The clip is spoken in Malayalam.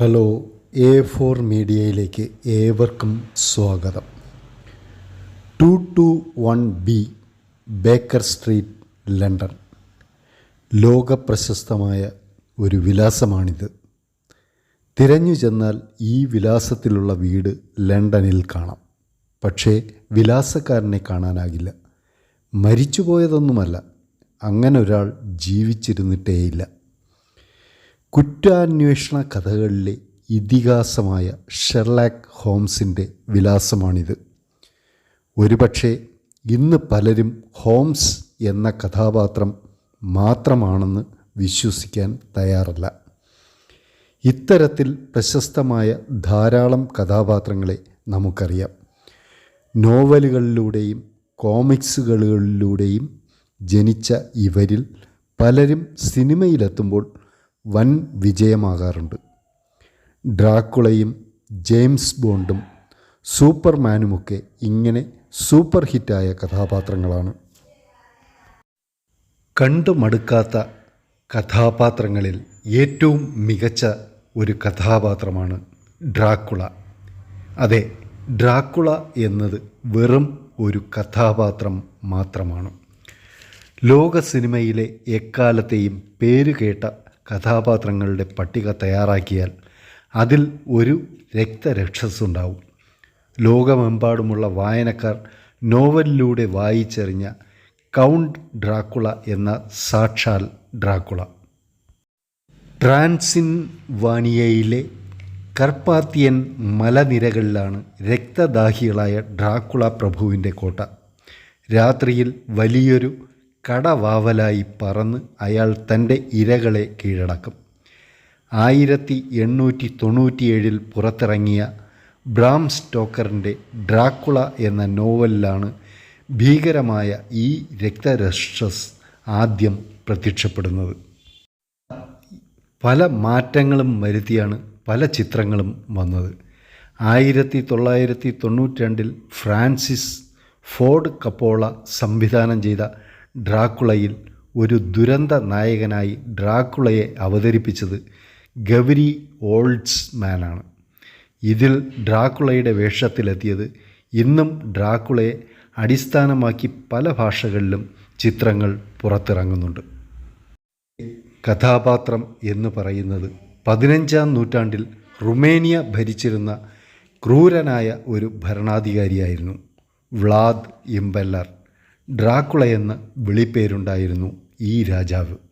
ഹലോ എ ഫോർ മീഡിയയിലേക്ക് ഏവർക്കും സ്വാഗതം. Two two one B Baker street London. ലോകപ്രശസ്തമായ ഒരു വിലാസമാണിത്. തിരഞ്ഞു ചെന്നാൽ ഈ വിലാസത്തിലുള്ള വീട് ലണ്ടനിൽ കാണാം. പക്ഷേ വിലാസക്കാരനെ കാണാനാകില്ല. മരിച്ചുപോയതൊന്നുമല്ല. അങ്ങനൊരാൾ ജീവിച്ചിരുന്നിട്ടേയില്ല. കുറ്റാന്വേഷണ കഥകളിലെ ഇതിഹാസമായ ഷെർലാക്ക് ഹോംസിന്റെ വിലാസമാണിത്. ഒരുപക്ഷെ ഇന്ന് പലരും ഹോംസ് എന്ന കഥാപാത്രം മാത്രമാണെന്ന് വിശ്വസിക്കാൻ തയ്യാറല്ല. ഇത്തരത്തിൽ പ്രശസ്തമായ ധാരാളം കഥാപാത്രങ്ങളെ നമുക്കറിയാം. നോവലുകളിലൂടെയും കോമിക്സുകളിലൂടെയും ജനിച്ച ഇവരിൽ പലരും സിനിമയിലെത്തുമ്പോൾ വൻ വിജയമാകാറുണ്ട്. ഡ്രാക്കുളയും ജെയിംസ് ബോണ്ടും സൂപ്പർമാനുമൊക്കെ ഇങ്ങനെ സൂപ്പർ ഹിറ്റായ കഥാപാത്രങ്ങളാണ്. കണ്ടു മടുക്കാത്ത കഥാപാത്രങ്ങളിൽ ഏറ്റവും മികച്ച ഒരു കഥാപാത്രമാണ് ഡ്രാക്കുള. അതെ ഡ്രാക്കുള എന്നത് വെറും ഒരു കഥാപാത്രം മാത്രമാണ്. ലോക സിനിമയിലെ എക്കാലത്തെയും പേരുകേട്ട കഥാപാത്രങ്ങളുടെ പട്ടിക തയ്യാറാക്കിയാൽ അതിൽ ഒരു രക്തരക്ഷസുണ്ടാവും. ലോകമെമ്പാടുമുള്ള വായനക്കാർ നോവലിലൂടെ വായിച്ചെറിഞ്ഞ കൗണ്ട് ഡ്രാക്കുള എന്ന സാക്ഷാൽ ഡ്രാക്കുള. ട്രാൻസിൻവാനിയയിലെ കർപ്പാത്തിയൻ മലനിരകളിലാണ് രക്തദാഹികളായ ഡ്രാക്കുള പ്രഭുവിന്റെ കോട്ട. രാത്രിയിൽ വലിയൊരു കടവാവലായി പറന്ന് അയാൾ തന്റെ ഇരകളെ കീഴടക്കും. ആയിരത്തി എണ്ണൂറ്റി തൊണ്ണൂറ്റിയേഴിൽ പുറത്തിറങ്ങിയ ബ്രാം സ്റ്റോക്കറിന്റെ ഡ്രാക്കുള എന്ന നോവലിലാണ് ഭീകരമായ ഈ രക്തരക്ഷസ് ആദ്യം പ്രത്യക്ഷപ്പെടുന്നത്. പല മാറ്റങ്ങളും വരുത്തിയാണ് പല ചിത്രങ്ങളും വന്നത്. ആയിരത്തി തൊള്ളായിരത്തി തൊണ്ണൂറ്റി രണ്ടിൽ ഫ്രാൻസിസ് ഫോർഡ് കപ്പോള സംവിധാനം ചെയ്ത ഡ്രാക്കുളയിൽ ഒരു ദുരന്ത നായകനായി ഡ്രാക്കുളയെ അവതരിപ്പിച്ചത് ഗവരി ഓൾഡ്സ് മാനാണ് ഇതിൽ ഡ്രാക്കുളയുടെ വേഷത്തിലെത്തിയത് ഇന്നും ഡ്രാക്കുളയെ അടിസ്ഥാനമാക്കി പല ഭാഷകളിലും ചിത്രങ്ങൾ പുറത്തിറങ്ങുന്നുണ്ട്. കഥാപാത്രം എന്ന് പറയുന്നത് പതിനഞ്ചാം നൂറ്റാണ്ടിൽ റുമേനിയ ഭരിച്ചിരുന്ന ക്രൂരനായ ഒരു ഭരണാധികാരിയായിരുന്നു വ്ളാദ് ഇമ്പല്ലർ. ഡ്രാക്കുള എന്ന വിളിപ്പേരുണ്ടായിരുന്നു ഈ രാജാവ്.